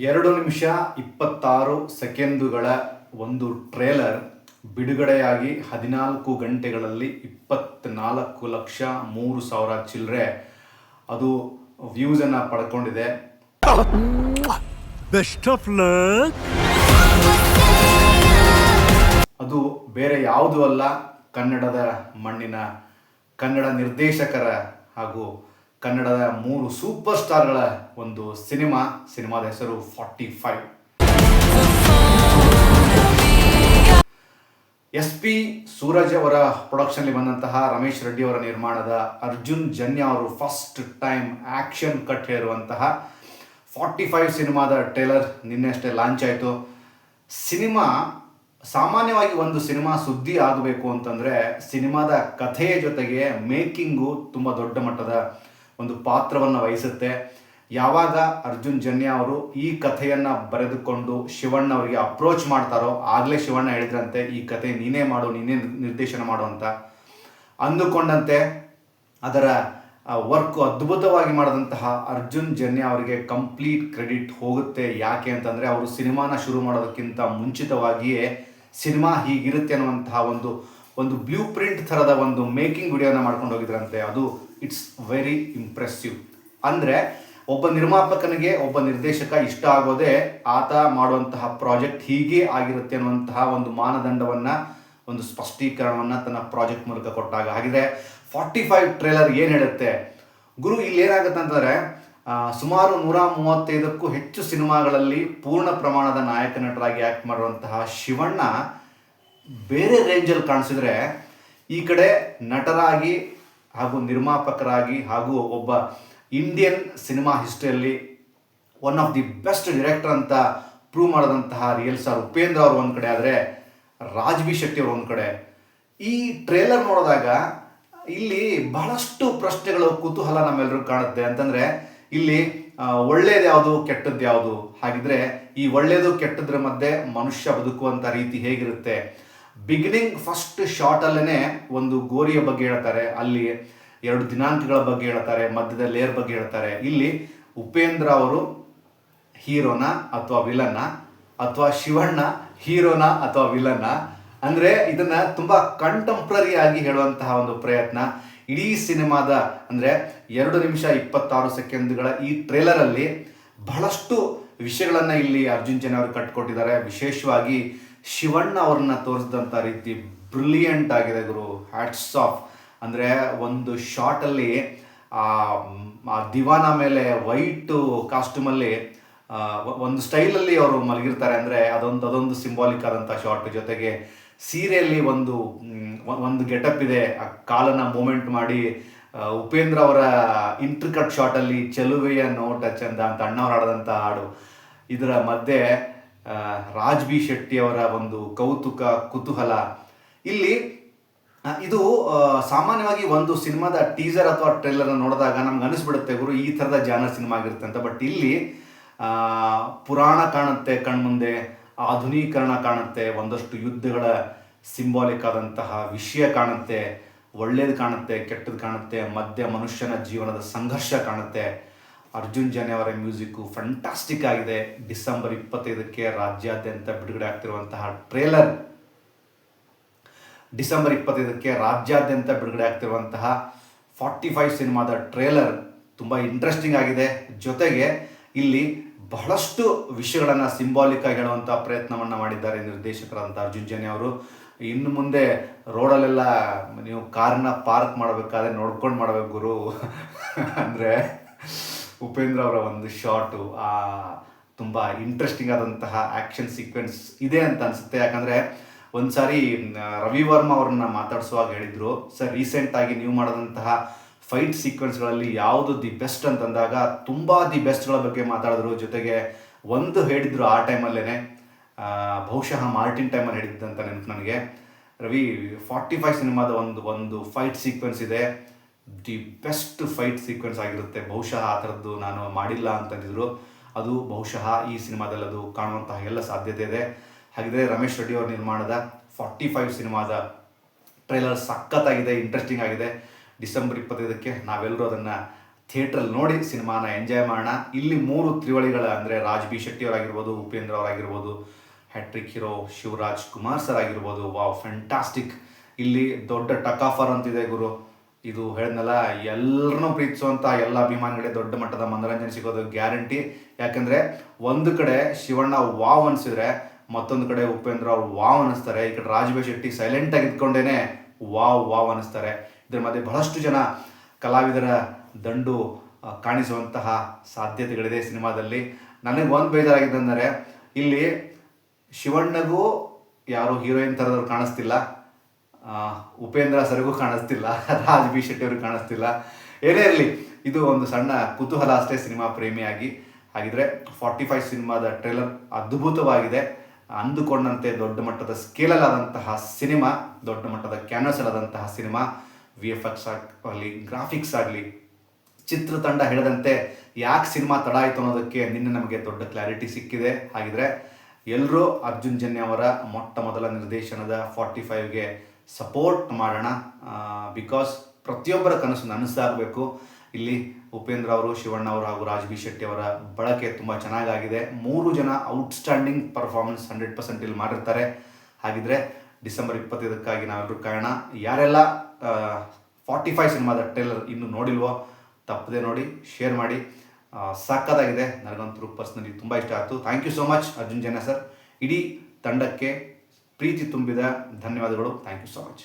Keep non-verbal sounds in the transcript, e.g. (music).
ಎರಡು ನಿಮಿಷ ಇಪ್ಪತ್ತಾರು ಸೆಕೆಂಡುಗಳ ಒಂದು ಟ್ರೇಲರ್ ಬಿಡುಗಡೆಯಾಗಿ ಹದಿನಾಲ್ಕು ಗಂಟೆಗಳಲ್ಲಿ ಇಪ್ಪತ್ನಾಲ್ಕು ಲಕ್ಷ ಮೂರು ಸಾವಿರ ಚಿಲ್ಲರೆ ಅದು ವ್ಯೂಸನ್ನು ಪಡ್ಕೊಂಡಿದೆ ಬೆಸ್ಟ್ ಆಫ್. ಅದು ಬೇರೆ ಯಾವುದೂ ಅಲ್ಲ ಕನ್ನಡದ ಮಣ್ಣಿನ ಕನ್ನಡ ನಿರ್ದೇಶಕರ ಹಾಗೂ ಕನ್ನಡದ ಮೂರು ಸೂಪರ್ ಸ್ಟಾರ್ಗಳ ಒಂದು ಸಿನಿಮಾ. ಸಿನಿಮಾದ ಹೆಸರು forty five. S P Suraj ಅವರ ಪ್ರೊಡಕ್ಷನ್ಲಿ ಬಂದಂತಹ ರಮೇಶ್ ರೆಡ್ಡಿ ಅವರ ನಿರ್ಮಾಣದ ಅರ್ಜುನ್ ಜನ್ಯ ಅವರು ಫಸ್ಟ್ ಟೈಮ್ ಆಕ್ಷನ್ ಕಟ್ ಹೇರುವಂತಹ ಫಾರ್ಟಿ ಫೈವ್ ಸಿನಿಮಾದ ಟ್ರೇಲರ್ ನಿನ್ನೆಷ್ಟೇ ಲಾಂಚ್ ಆಯಿತು. ಸಿನಿಮಾ, ಸಾಮಾನ್ಯವಾಗಿ ಒಂದು ಸಿನಿಮಾ ಸುದ್ದಿ ಆಗಬೇಕು ಅಂತಂದರೆ ಸಿನಿಮಾದ ಕಥೆಯ ಜೊತೆಗೆ ಮೇಕಿಂಗು ತುಂಬ ದೊಡ್ಡ ಮಟ್ಟದ ಒಂದು ಪಾತ್ರವನ್ನು ವಹಿಸುತ್ತೆ. ಯಾವಾಗ ಅರ್ಜುನ್ ಜನ್ಯ ಅವರು ಈ ಕಥೆಯನ್ನು ಬರೆದುಕೊಂಡು ಶಿವಣ್ಣ ಅವರಿಗೆ ಅಪ್ರೋಚ್ ಮಾಡ್ತಾರೋ ಆಗಲೇ ಶಿವಣ್ಣ ಹೇಳಿದ್ರಂತೆ, ಈ ಕಥೆ ನೀನೇ ಮಾಡು, ನೀನೇ ನಿರ್ದೇಶನ ಮಾಡು ಅಂತ. ಅಂದುಕೊಂಡಂತೆ ಅದರ ವರ್ಕ್ ಅದ್ಭುತವಾಗಿ ಮಾಡಿದಂತಹ ಅರ್ಜುನ್ ಜನ್ಯ ಅವರಿಗೆ ಕಂಪ್ಲೀಟ್ ಕ್ರೆಡಿಟ್ ಹೋಗುತ್ತೆ. ಯಾಕೆ ಅಂತಂದರೆ ಅವರು ಸಿನಿಮಾನ ಶುರು ಮಾಡೋದಕ್ಕಿಂತ ಮುಂಚಿತವಾಗಿಯೇ ಸಿನಿಮಾ ಹೀಗಿರುತ್ತೆ ಅನ್ನುವಂತಹ ಒಂದು ಒಂದು ಬ್ಲೂ ಪ್ರಿಂಟ್ ಥರದ ಒಂದು ಮೇಕಿಂಗ್ ವಿಡಿಯೋನ ಮಾಡ್ಕೊಂಡು ಹೋಗಿದ್ರಂತೆ. ಅದು ಇಟ್ಸ್ ವೆರಿ ಇಂಪ್ರೆಸ್ಸಿವ್ ಅಂದರೆ ಒಬ್ಬ ನಿರ್ಮಾಪಕನಿಗೆ ಒಬ್ಬ ನಿರ್ದೇಶಕ ಇಷ್ಟ ಆಗೋದೇ ಆತ ಮಾಡುವಂತಹ ಪ್ರಾಜೆಕ್ಟ್ ಹೀಗೆ ಆಗಿರುತ್ತೆ ಅನ್ನುವಂತಹ ಒಂದು ಮಾನದಂಡವನ್ನು, ಒಂದು ಸ್ಪಷ್ಟೀಕರಣವನ್ನು ತನ್ನ ಪ್ರಾಜೆಕ್ಟ್ ಮೂಲಕ ಕೊಟ್ಟಾಗ ಹಾಗಿದ್ರೆ ಫಾರ್ಟಿ ಫೈವ್ ಟ್ರೇಲರ್ ಏನು ಗುರು ಇಲ್ಲಿ ಏನಾಗುತ್ತೆ ಅಂತಂದರೆ ಸುಮಾರು ನೂರ ಮೂವತ್ತೈದಕ್ಕೂ ಹೆಚ್ಚು ಸಿನಿಮಾಗಳಲ್ಲಿ ಪೂರ್ಣ ಪ್ರಮಾಣದ ನಾಯಕ ನಟರಾಗಿ ಆ್ಯಕ್ಟ್ ಮಾಡುವಂತಹ ಶಿವಣ್ಣ ಬೇರೆ ರೇಂಜಲ್ಲಿ ಕಾಣಿಸಿದ್ರೆ ಈ ಕಡೆ ನಟರಾಗಿ ಹಾಗೂ ನಿರ್ಮಾಪಕರಾಗಿ ಹಾಗೂ ಒಬ್ಬ Indian cinema ಹಿಸ್ಟ್ರಿಯಲ್ಲಿ one of the best director ಅಂತ ಪ್ರೂವ್ ಮಾಡಿದಂತಹ ರಿಯಲ್ ಸ್ಟಾರ್ ಉಪೇಂದ್ರ ಅವರು ಒಂದು ಕಡೆ ಆದರೆ ರಾಜ್ವಿ ಶೆಟ್ಟಿ ಅವರು ಒಂದು ಕಡೆ. ಈ ಟ್ರೇಲರ್ ನೋಡಿದಾಗ ಇಲ್ಲಿ ಬಹಳಷ್ಟು ಪ್ರಶ್ನೆಗಳು, ಕುತೂಹಲ ನಮ್ಮೆಲ್ಲರಿಗೂ ಕಾಣುತ್ತೆ. ಅಂತಂದರೆ ಇಲ್ಲಿ ಒಳ್ಳೆಯದು ಯಾವುದು ಕೆಟ್ಟದ್ದು ಯಾವುದು? ಹಾಗಿದ್ರೆ ಈ ಒಳ್ಳೇದು, ಕೆಟ್ಟದ್ರ ಮಧ್ಯೆ ಮನುಷ್ಯ ಬದುಕುವಂಥ ರೀತಿ ಹೇಗಿರುತ್ತೆ? ಬಿಗಿನಿಂಗ್ ಫಸ್ಟ್ ಶಾರ್ಟಲ್ಲೇ ಒಂದು ಗೋರಿಯ ಬಗ್ಗೆ ಹೇಳ್ತಾರೆ, ಅಲ್ಲಿ ಎರಡು ದಿನಾಂಕಗಳ ಬಗ್ಗೆ ಹೇಳ್ತಾರೆ, ಮಧ್ಯದ ಲೇಯರ್ ಬಗ್ಗೆ ಹೇಳ್ತಾರೆ. ಇಲ್ಲಿ ಉಪೇಂದ್ರ ಅವರು ಹೀರೋನ ಅಥವಾ ವಿಲನ್ನ ಅಥವಾ ಶಿವಣ್ಣ ಹೀರೋನ ಅಥವಾ ವಿಲನ್ನ ಅಂದ್ರೆ ಇದನ್ನ ತುಂಬಾ ಕಂಟೆಂಪ್ರರಿ ಆಗಿ ಹೇಳುವಂತಹ ಒಂದು ಪ್ರಯತ್ನ. ಇಡೀ ಸಿನಿಮಾದ ಅಂದ್ರೆ ಎರಡು ನಿಮಿಷ ಇಪ್ಪತ್ತಾರು ಸೆಕೆಂಡ್ಗಳ ಈ ಟ್ರೇಲರಲ್ಲಿ ಬಹಳಷ್ಟು ವಿಷಯಗಳನ್ನು ಇಲ್ಲಿ ಅರ್ಜುನ್ ಜನ ಅವರು ಕಟ್ಕೊಟ್ಟಿದ್ದಾರೆ. ವಿಶೇಷವಾಗಿ ಶಿವಣ್ಣ ಅವ್ರನ್ನ ತೋರಿಸಿದಂಥ ರೀತಿ ಬ್ರಿಲಿಯಂಟ್ ಆಗಿದೆ ಗುರು. ಹ್ಯಾಟ್ಸ್ ಆಫ್ ಅಂದರೆ ಒಂದು ಶಾರ್ಟಲ್ಲಿ ಆ ದಿವಾನ ಮೇಲೆ ವೈಟ್ ಕಾಸ್ಟ್ಯೂಮಲ್ಲಿ ಒಂದು ಸ್ಟೈಲಲ್ಲಿ ಅವರು ಮಲಗಿರ್ತಾರೆ. ಅಂದರೆ ಅದೊಂದು ಅದೊಂದು ಸಿಂಬಾಲಿಕ್ ಆದಂಥ ಶಾರ್ಟ್ ಜೊತೆಗೆ ಸೀರೆಯಲ್ಲಿ ಒಂದು ಒಂದು ಗೆಟಪ್ ಇದೆ. ಆ ಕಾಲನ್ನ ಮೂಮೆಂಟ್ ಮಾಡಿ ಉಪೇಂದ್ರ ಅವರ ಇಂಟ್ರಿಕಟ್ ಶಾರ್ಟಲ್ಲಿ ಚೆಲುವೆಯ ನೋಟ ಚಂದ ಅಂತ, ಅಣ್ಣವ್ರು ಆಡದಂಥ ಹಾಡು. ಇದರ ಮಧ್ಯೆ ರಾಜ್ ಬಿ ಶೆಟ್ಟಿ ಅವರ ಒಂದು ಕೌತುಕ, ಕುತೂಹಲ. ಇಲ್ಲಿ ಇದು ಸಾಮಾನ್ಯವಾಗಿ ಒಂದು ಸಿನಿಮಾದ ಟೀಸರ್ ಅಥವಾ ಟ್ರೇಲರ್ ನೋಡಿದಾಗ ನಮ್ಗೆ ಅನಿಸ್ಬಿಡುತ್ತೆ, ಗುರು, ಈ ಥರದ ಜಾನರ್ ಸಿನಿಮಾ ಆಗಿರುತ್ತೆ ಅಂತ. ಬಟ್ ಇಲ್ಲಿ ಪುರಾಣ ಕಾಣುತ್ತೆ, ಕಣ್ಮುಂದೆ, ಆಧುನೀಕರಣ ಕಾಣುತ್ತೆ, ಒಂದಷ್ಟು ಯುದ್ಧಗಳ ಸಿಂಬಾಲಿಕ್ ಆದಂತಹ ವಿಷಯ ಕಾಣುತ್ತೆ, ಒಳ್ಳೇದು ಕಾಣುತ್ತೆ ಕೆಟ್ಟದ್ದು ಕಾಣುತ್ತೆ ಮಧ್ಯ ಮನುಷ್ಯನ ಜೀವನದ ಸಂಘರ್ಷ ಕಾಣುತ್ತೆ. ಅರ್ಜುನ್ ಜನೆ ಅವರ ಮ್ಯೂಸಿಕ್ಕು ಫಂಟಾಸ್ಟಿಕ್ ಆಗಿದೆ. ಡಿಸೆಂಬರ್ ಇಪ್ಪತ್ತೈದಕ್ಕೆ ರಾಜ್ಯಾದ್ಯಂತ ಬಿಡುಗಡೆ ಆಗ್ತಿರುವಂತಹ ಟ್ರೇಲರ್. ಡಿಸೆಂಬರ್ ಇಪ್ಪತ್ತೈದಕ್ಕೆ ರಾಜ್ಯಾದ್ಯಂತ ಬಿಡುಗಡೆ ಆಗ್ತಿರುವಂತಹ ಫಾರ್ಟಿ ಫೈವ್ ಸಿನಿಮಾದ ಟ್ರೇಲರ್ ತುಂಬ ಇಂಟ್ರೆಸ್ಟಿಂಗ್ ಆಗಿದೆ. ಜೊತೆಗೆ ಇಲ್ಲಿ ಬಹಳಷ್ಟು ವಿಷಯಗಳನ್ನು ಸಿಂಬಾಲಿಕ್ ಆಗಿ ಹೇಳುವಂಥ ಪ್ರಯತ್ನವನ್ನು ಮಾಡಿದ್ದಾರೆ ನಿರ್ದೇಶಕರಂತ ಅರ್ಜುನ್ ಜನಿ ಅವರು. ಇನ್ನು ಮುಂದೆ ರೋಡಲ್ಲೆಲ್ಲ ನೀವು ಕಾರನ್ನ ಪಾರ್ಕ್ ಮಾಡಬೇಕಾದ್ರೆ ನೋಡ್ಕೊಂಡು ಮಾಡಬೇಕು ಗುರು. (laughs) ಅಂದರೆ ಉಪೇಂದ್ರ ಅವರ ಒಂದು ಶಾರ್ಟು ಆ ತುಂಬ ಇಂಟ್ರೆಸ್ಟಿಂಗ್ ಆದಂತಹ ಆ್ಯಕ್ಷನ್ ಸೀಕ್ವೆನ್ಸ್ ಇದೆ ಅಂತ ಅನಿಸುತ್ತೆ. ಯಾಕಂದರೆ ಒಂದು ಸಾರಿ ಮ್, ರವಿ ವರ್ಮ ಅವ್ರನ್ನ ಮಾತಾಡಿಸುವಾಗ ಹೇಳಿದರು ಸರ್ ರೀಸೆಂಟಾಗಿ ನೀವು ಮಾಡಿದಂತಹ ಫೈಟ್ ಸೀಕ್ವೆನ್ಸ್ಗಳಲ್ಲಿ ಯಾವುದು ದಿ ಬೆಸ್ಟ್ ಅಂತಂದಾಗ ತುಂಬ ದಿ ಬೆಸ್ಟ್ಗಳ ಬಗ್ಗೆ ಮಾತಾಡಿದ್ರು. ಜೊತೆಗೆ ಒಂದು ಹೇಳಿದ್ರು ಆ ಟೈಮಲ್ಲೇ ಬಹುಶಃ ಮಾರ್ಟಿನ್ ಟೈಮಲ್ಲಿ ಹೇಳಿದ್ದಂತ ನೆನಪು ನನಗೆ. ರವಿ ಫಾರ್ಟಿ ಫೈವ್ ಸಿನಿಮಾದ ಒಂದು ಒಂದು ಫೈಟ್ ಸೀಕ್ವೆನ್ಸ್ ಇದೆ. ದಿ ಬೆಸ್ಟ್ ಫೈಟ್ ಸೀಕ್ವೆನ್ಸ್ ಆಗಿರುತ್ತೆ. ಬಹುಶಃ ಆ ಥರದ್ದು ನಾನು ಮಾಡಿಲ್ಲ ಅಂತಂದಿದ್ರು. ಅದು ಬಹುಶಃ ಈ ಸಿನಿಮಾದಲ್ಲಿ ಅದು ಕಾಣುವಂತಹ ಎಲ್ಲ ಸಾಧ್ಯತೆ ಇದೆ. ಹಾಗಿದ್ರೆ ರಮೇಶ್ ರೆಡ್ಡಿ ಅವರ ನಿರ್ಮಾಣದ ಫಾರ್ಟಿ ಫೈವ್ ಸಿನಿಮಾದ ಟ್ರೈಲರ್ ಸಖತ್ತಾಗಿದೆ, ಇಂಟ್ರೆಸ್ಟಿಂಗ್ ಆಗಿದೆ. ಡಿಸೆಂಬರ್ ಇಪ್ಪತ್ತೈದಕ್ಕೆ ನಾವೆಲ್ಲರೂ ಅದನ್ನು ಥಿಯೇಟ್ರಲ್ಲಿ ನೋಡಿ ಸಿನಿಮಾನ ಎಂಜಾಯ್ ಮಾಡೋಣ. ಇಲ್ಲಿ ಮೂರು ತ್ರಿವಳಿಗಳ ಅಂದರೆ ರಾಜ್ ಬಿ ಶೆಟ್ಟಿ ಅವರಾಗಿರ್ಬೋದು, Upendra ಅವರಾಗಿರ್ಬೋದು, hattrick hero Shivaraj Kumar sir ಆಗಿರ್ಬೋದು. Wow, fantastic. ಇಲ್ಲಿ ದೊಡ್ಡ ಟಕಾಫರ್ ಅಂತಿದೆ ಗುರು. ಇದು ಹೇಳಿದ್ನಲ್ಲ, ಎಲ್ಲರನ್ನೂ ಪ್ರೀತಿಸುವಂಥ ಎಲ್ಲ ಅಭಿಮಾನಿಗಳಿಗೆ ದೊಡ್ಡ ಮಟ್ಟದ ಮನೋರಂಜನೆ ಸಿಗೋದು ಗ್ಯಾರಂಟಿ. ಯಾಕಂದರೆ ಒಂದು ಕಡೆ ಶಿವಣ್ಣ ವಾವ್ ಅನಿಸಿದ್ರೆ, ಮತ್ತೊಂದು ಕಡೆ ಉಪೇಂದ್ರ ಅವ್ರು ವಾವ್ ಅನಿಸ್ತಾರೆ. ಈ ಕಡೆ ರಾಜಭೇ ಶೆಟ್ಟಿ ಸೈಲೆಂಟಾಗಿ ಇದ್ಕೊಂಡೇನೆ ವಾವ್ ವಾವ್ ಅನಿಸ್ತಾರೆ. ಇದ್ರ ಮಧ್ಯೆ ಬಹಳಷ್ಟು ಜನ ಕಲಾವಿದರ ದಂಡು ಕಾಣಿಸುವಂತಹ ಸಾಧ್ಯತೆಗಳಿದೆ ಸಿನಿಮಾದಲ್ಲಿ. ನನಗೆ ಒಂದು ಬೇಜಾರಾಗಿದ್ದಂದರೆ, ಇಲ್ಲಿ ಶಿವಣ್ಣಗೂ ಯಾರು ಹೀರೋಯಿನ್ ಥರದವ್ರು ಕಾಣಿಸ್ತಿಲ್ಲ. ಉಪೇಂದ್ರ ಸರಿಗೂ ಕಾಣಿಸ್ತಿಲ್ಲ, ರಾಜ್ ಬಿ ಶೆಟ್ಟಿ ಅವ್ರಿಗೆ ಕಾಣಿಸ್ತಿಲ್ಲ. ಏನೇ ಇರಲಿ, ಇದು ಒಂದು ಸಣ್ಣ ಕುತೂಹಲ ಅಷ್ಟೇ ಸಿನಿಮಾ ಪ್ರೇಮಿಯಾಗಿ ಹಾಗಿದ್ರೆ ಫಾರ್ಟಿ ಫೈವ್ ಸಿನಿಮಾದ ಟ್ರೇಲರ್ ಅದ್ಭುತವಾಗಿದೆ. ಅಂದುಕೊಂಡಂತೆ ದೊಡ್ಡ ಮಟ್ಟದ ಸ್ಕೇಲಲ್ಲಾದಂತಹ ಸಿನಿಮಾ, ದೊಡ್ಡ ಮಟ್ಟದ ಕ್ಯಾನ್ವಸ್ ಆದಂತಹ ಸಿನಿಮಾ ವಿ ಎಫ್ ಎಕ್ಸ್ ಆಗಲಿ ಗ್ರಾಫಿಕ್ಸ್ ಆಗಲಿ ಚಿತ್ರತಂಡ ಹೇಳಿದಂತೆ ಯಾಕೆ ಸಿನಿಮಾ ತಡ ಆಯಿತು ಅನ್ನೋದಕ್ಕೆ ನಿನ್ನೆ ನಮಗೆ ದೊಡ್ಡ ಕ್ಲಾರಿಟಿ ಸಿಕ್ಕಿದೆ. ಹಾಗಿದ್ರೆ ಎಲ್ಲರೂ ಅರ್ಜುನ್ ಜನ್ಯ ಅವರ ಮೊಟ್ಟ ಮೊದಲ ನಿರ್ದೇಶನದ ಫಾರ್ಟಿ ಫೈವ್ಗೆ ಸಪೋರ್ಟ್ ಮಾಡೋಣ ಬಿಕಾಸ್ ಪ್ರತಿಯೊಬ್ಬರ ಕನಸು ನನಸಾಗಬೇಕು. ಇಲ್ಲಿ ಉಪೇಂದ್ರ ಅವರು, ಶಿವಣ್ಣ ಅವರು ಹಾಗೂ ರಾಜ್ ಬಿ ಶೆಟ್ಟಿ ಅವರ ಬಳಕೆ ತುಂಬ ಚೆನ್ನಾಗಾಗಿದೆ. ಮೂರು ಜನ ಔಟ್ಸ್ಟ್ಯಾಂಡಿಂಗ್ ಪರ್ಫಾರ್ಮೆನ್ಸ್ ಹಂಡ್ರೆಡ್ ಪರ್ಸೆಂಟ್ ಇಲ್ಲಿ ಮಾಡಿರ್ತಾರೆ. ಹಾಗಿದ್ರೆ ಡಿಸೆಂಬರ್ ಇಪ್ಪತ್ತೈದಕ್ಕಾಗಿ ನಾವೆಲ್ಲರೂ ಕಾರಣ, ಯಾರೆಲ್ಲ ಫಾರ್ಟಿ ಫೈವ್ ಸಿನಿಮಾದ ಟ್ರೇಲರ್ ಇನ್ನೂ ನೋಡಿಲ್ವೋ, ತಪ್ಪದೆ ನೋಡಿ ಶೇರ್ ಮಾಡಿ. ಸಾಕದಾಗಿದೆ. ನನಗಂತೂ ಪರ್ಸ್ನಲಿ ತುಂಬ ಇಷ್ಟ ಆಯಿತು. Thank you so much Arjun Jana sir ಇಡೀ ತಂಡಕ್ಕೆ ಪ್ರೀತಿ ತುಂಬಿದ ಧನ್ಯವಾದಗಳು. Thank you so much